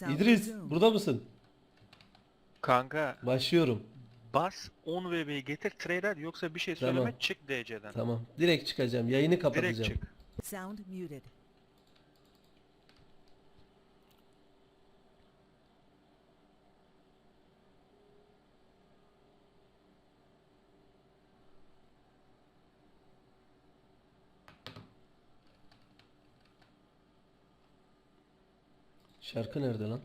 İdris burada mısın? Kanka Başlıyorum. bas 10 VB'yi getir trader yoksa bir şey Tamam. söyleme çık DC'den. Tamam. Direkt çıkacağım. Yayını kapatacağım. Direkt çık. Sound muted. Şarkı nerede lan?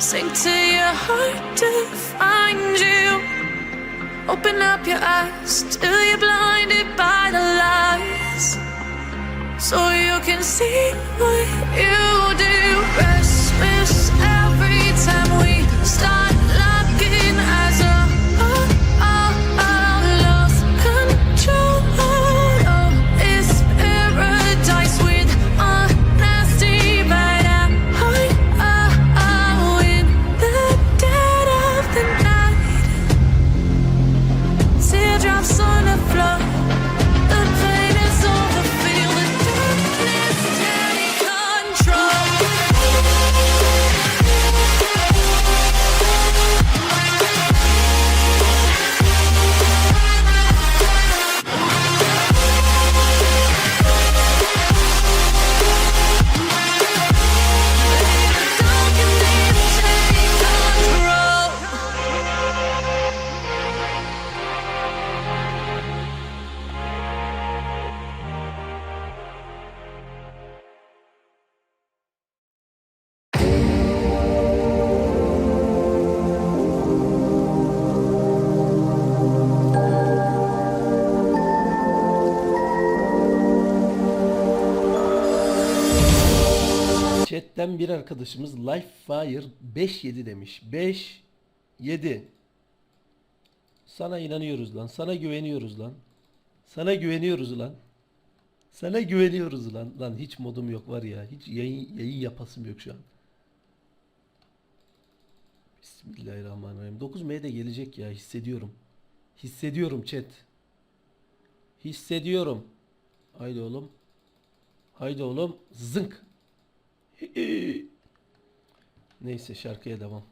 Sink to your heart to find you. Open up your eyes till you're blinded by the lies. So you can see what you do. Restless Chat'ten bir arkadaşımız Life Fire 5-7 demiş. 5 7 Sana inanıyoruz lan. Sana güveniyoruz lan. Sana güveniyoruz lan. Sana güveniyoruz lan. Lan hiç modum yok var ya. Hiç yayın, yayın yapasım yok şu an. Bismillahirrahmanirrahim. 9M de gelecek ya hissediyorum. Hissediyorum chat. Hissediyorum. Haydi oğlum. Haydi oğlum. Zınk. Neyse şarkıya devam.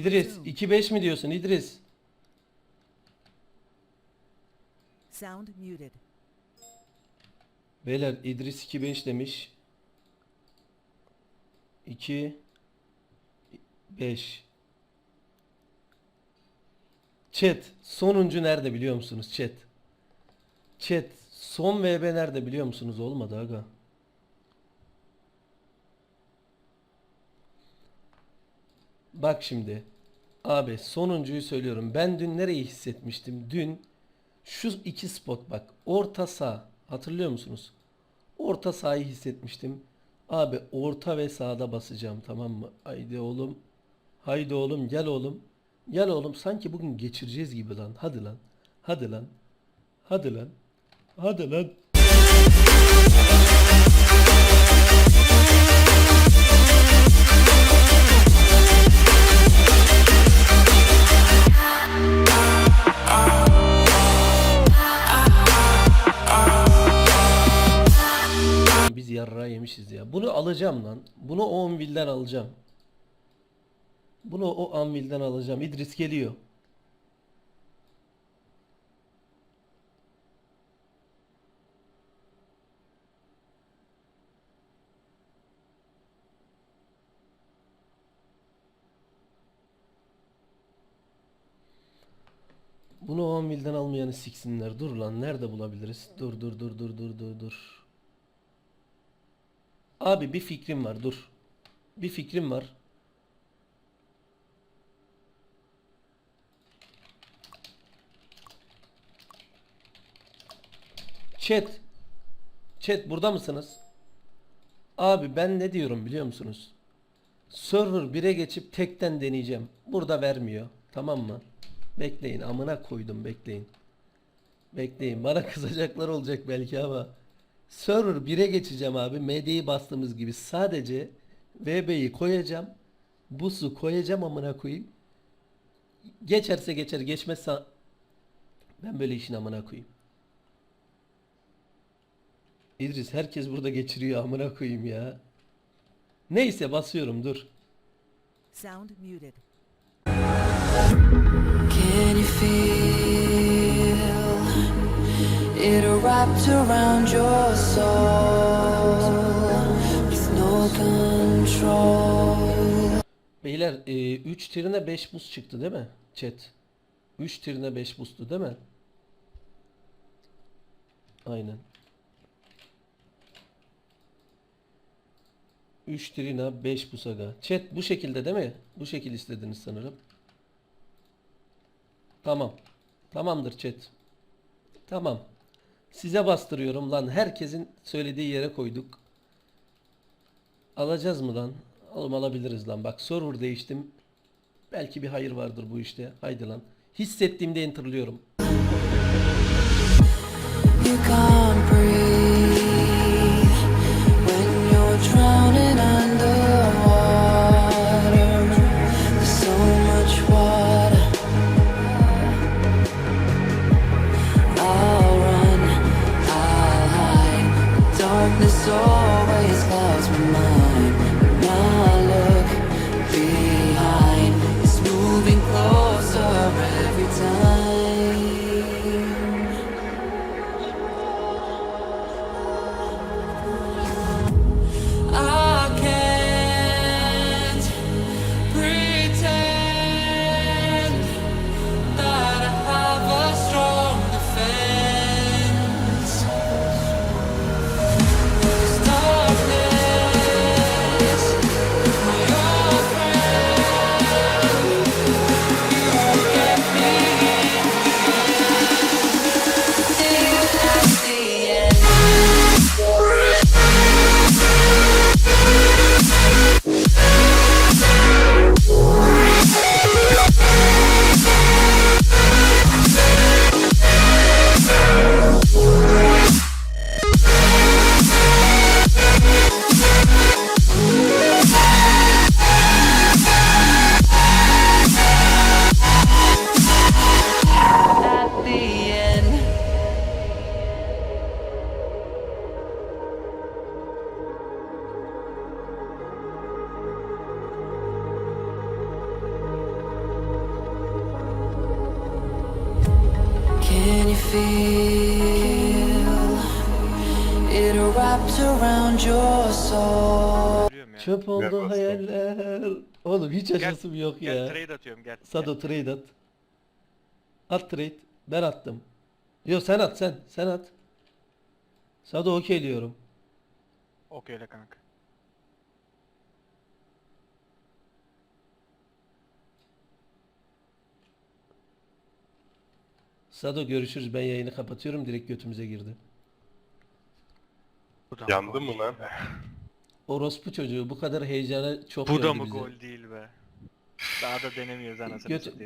İdris 2-5 mi diyorsun İdris? Sound muted. Beyler İdris 2-5 demiş. 2 5 Chat sonuncu nerede biliyor musunuz chat? Chat son VB nerede biliyor musunuz? Olmadı aga. Bak şimdi. Abi sonuncuyu söylüyorum. Ben dün nereyi hissetmiştim? Dün şu iki spot bak. Orta sağ. Hatırlıyor musunuz? Orta sahayı hissetmiştim. Abi orta ve sağda basacağım tamam mı? Haydi oğlum. Haydi oğlum gel oğlum. Gel oğlum sanki bugün geçireceğiz gibi lan. Hadi lan. Hadi lan. Hadi lan. Hadi lan. Biz yarra yemişiz ya. Bunu alacağım lan. Bunu o Anvil'den alacağım. Bunu o Anvil'den alacağım. İdris geliyor. Bunu o Anvil'den almayanı siksinler. Dur lan nerede bulabiliriz? Dur dur dur dur dur dur dur. Abi bir fikrim var dur. Bir fikrim var. Chat. Chat burada mısınız? Abi ben ne diyorum biliyor musunuz? Server 1'e geçip tekten deneyeceğim. Burada vermiyor. Tamam mı? Bekleyin amına koydum bekleyin. Bekleyin bana kızacaklar olacak belki ama. Server 1'e geçeceğim abi. MD'yi bastığımız gibi sadece VB'yi koyacağım. Bus'u koyacağım amına koyayım. Geçerse geçer geçmezse ben böyle işin amına koyayım. İdris herkes burada geçiriyor amına koyayım ya. Neyse basıyorum dur. Sound muted. Can you feel it wrapped around your soul with no control? Beyler 3 tirine 5 buz çıktı değil mi? Chat. 3 tirine 5 buzdu değil mi? Aynen. 3 trina 5 busaga. Chat bu şekilde değil mi? Bu şekil istediniz sanırım. Tamam. Tamamdır chat. Tamam. Size bastırıyorum lan. Herkesin söylediği yere koyduk. Alacağız mı lan? Oğlum alabiliriz lan. Bak server değiştim. Belki bir hayır vardır bu işte. Haydi lan. Hissettiğimde enterlıyorum. Çöp oldu Bastım. hayaller. Oğlum hiç açasım yok Gel ya. trade atıyorum gel. Sado trade at. At trade. Ben attım. Yo sen at sen. Sen at. Sado okey diyorum. Okeyle kanka. Sado görüşürüz. Ben yayını kapatıyorum. Direkt götümüze girdi. Yandı mı lan? Orospu çocuğu bu kadar heyecana çok Bu da yordu mı bizi. gol değil be? Daha da denemiyoruz anasını Göt, satayım.